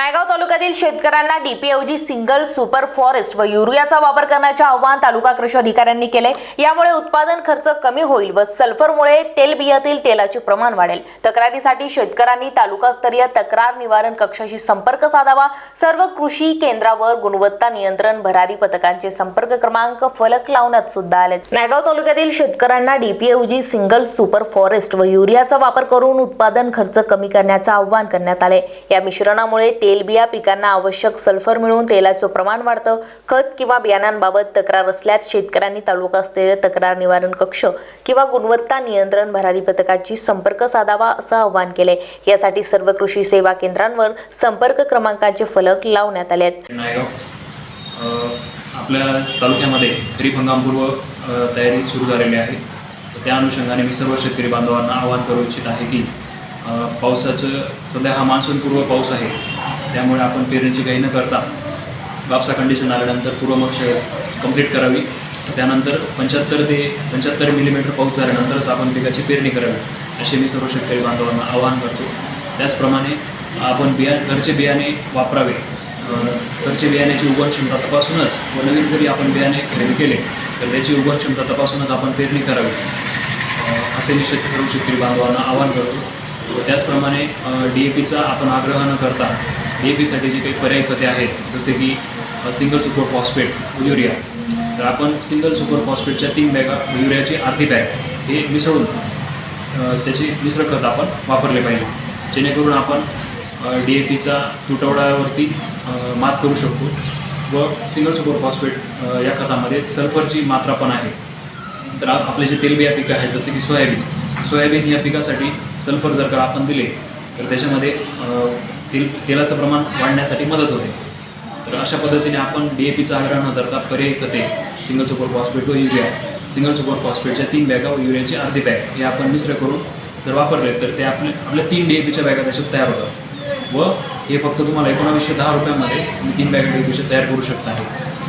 नायगाव तालुक्यातील शेतकऱ्यांना डीपीएवजी single super forest व युरियाचा वापर करण्याचे आवाहन तालुका कृषी अधिकाऱ्यांनी केले. यामुळे उत्पादन खर्च कमी होईल व सल्फरमुळे तेलबियातील तेलाचे प्रमाण वाढेल. तक्रारीसाठी शेतकऱ्यांनी तालुकास्तरीय तक्रार निवारण कक्षाशी संपर्क साधावा. सर्व कृषी केंद्रावर गुणवत्ता नियंत्रण भरारी पथकांचे संपर्क क्रमांक फलक लावण्यात सुद्धा आले. नायगाव तालुक्यातील शेतकऱ्यांना डीपीएवजी सिंगल सुपर फॉरेस्ट व युरियाचा वापर करून उत्पादन खर्च कमी करण्याचे आवाहन करण्यात आले. या मिश्रणामुळे तेलबिया पिकांना आवश्यक सल्फर मिळून तेलाचं प्रमाण वाढतं. खत किंवा बियाणांबाबत तक्रार असल्यास शेतकऱ्यांनी तालुका असलेले तक्रार निवारण कक्ष किंवा गुणवत्ता नियंत्रण भरारी पथकाची संपर्क साधावा असं आवाहन केले यासाठी सर्व कृषी सेवा केंद्रांवर संपर्क क्रमांकाचे फलक लावण्यात आले आहेत आपल्या तालुक्यामध्ये खरीप हंगामपूर्व तयारी सुरू झालेली आहे. त्या अनुषंगाने मी सर्व शेतकरी बांधवांना आवाहन करू इच्छित आहे की पावसाचं सध्या हा मान्सूनपूर्व पाऊस आहे. त्यामुळे आपण पेरणीची काही न करता कापसा कंडिशन आल्यानंतर पूर्वमक्ष कंप्लीट करावी. त्यानंतर पंच्याहत्तर ते पंच्याहत्तर मिलीमीटर पाऊस झाल्यानंतरच आपण पिकाची पेरणी करावी असे मी सर्व शेतकरी बांधवांना आवाहन करतो. त्याचप्रमाणे आपण बिया घरचे बियाणे वापरावे. घरचे बियाण्याची उगवण क्षमता तपासूनच व नवीन जरी आपण बियाणे खरेदी केले तर त्याची उगवण क्षमता तपासूनच आपण पेरणी करावी. असे मी शेतकरी सर्व शेतकरी बांधवांना आवाहन करतो. व त्याचप्रमाणे डी ए पीचा आपण आग्रह न करता डी ए पीसाठी जे काही पर्याय खते आहेत जसे की सिंगल सुपर फॉस्फेट युरिया तर आपण सिंगल सुपर फॉस्फेटच्या तीन बॅगा युरियाची अर्धी बॅग हे मिसळून त्याची त्याचे मिश्र खत आपण वापरले पाहिजे. जेणेकरून आपण डी ए पीचा तुटवड्यावरती मात करू शकतो व सिंगल सुपर फॉस्फेट या खतामध्ये सल्फरची मात्रा पण आहे. तर आपले जे तेलबिया पिकं आहेत जसे की सोयाबीन सोयाबीन या पिकासाठी सल्फर जर का आपण दिले तर त्याच्यामध्ये तेल तेलाचं प्रमाण वाढण्यासाठी मदत होते. तर अशा पद्धतीने आपण डी ए पीचा आग्रह न धरता पर्यायी खते सिंगल सुपर फॉस्फेट व युरिया सिंगल सुपर फॉस्फेटच्या तीन बॅगा व युरियाची अर्धी बॅग हे आपण मिश्र करून जर वापरले तर ते आपले आपल्या तीन डी ए पीच्या बॅगा त्याच्यात तयार होतात. व हे फक्त तुम्हाला एकोणावीसशे दहा रुपयामध्ये तुम्ही तीन बॅगा डी ए पीच्या तयार करू शकता.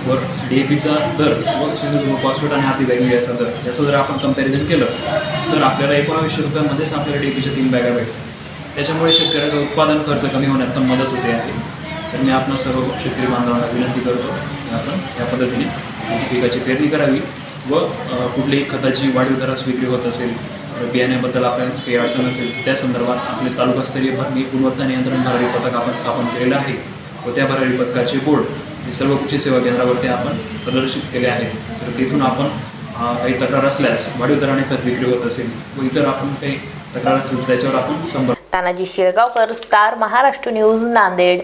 व डी ए पीचा दर व सिंगल सुपर फॉस्फेट आणि अर्धी बॅग युरियाचा दर याचं जर आपण कंपॅरिझन केलं तर आपल्याला एकोणावीसशे रुपयामध्येच आपल्याला डी ए पीच्या तीन बॅगा भेटतात. त्याच्यामुळे शेतकऱ्याचं उत्पादन खर्च कमी होण्यात पण मदत होते आहे तर मी आपण सर्व शेतकरी बांधवांना विनंती करतो की आपण या पद्धतीने पिकाची पेरणी करावी व कुठलीही खताची वाढीव दरास विक्री होत असेल तर बियाण्याबद्दल आपल्याला काही अडचण असेल तर त्या संदर्भात आपले तालुकास्तरीय भरणी गुणवत्ता नियंत्रण भरारी पथक आपण स्थापन केलेलं आहे व त्या भरारी पथकाचे बोर्ड हे सर्व कृषी सेवा केंद्रावरती आपण प्रदर्शित केले आहे. तर तिथून आपण काही तक्रार असल्यास वाढीव दराने खत विक्री होत असेल व इतर आपण काही तक्रार असेल तर त्याच्यावर आपण संपर्क तानाजी शिरगावकर स्टार महाराष्ट्र न्यूज नांदेड.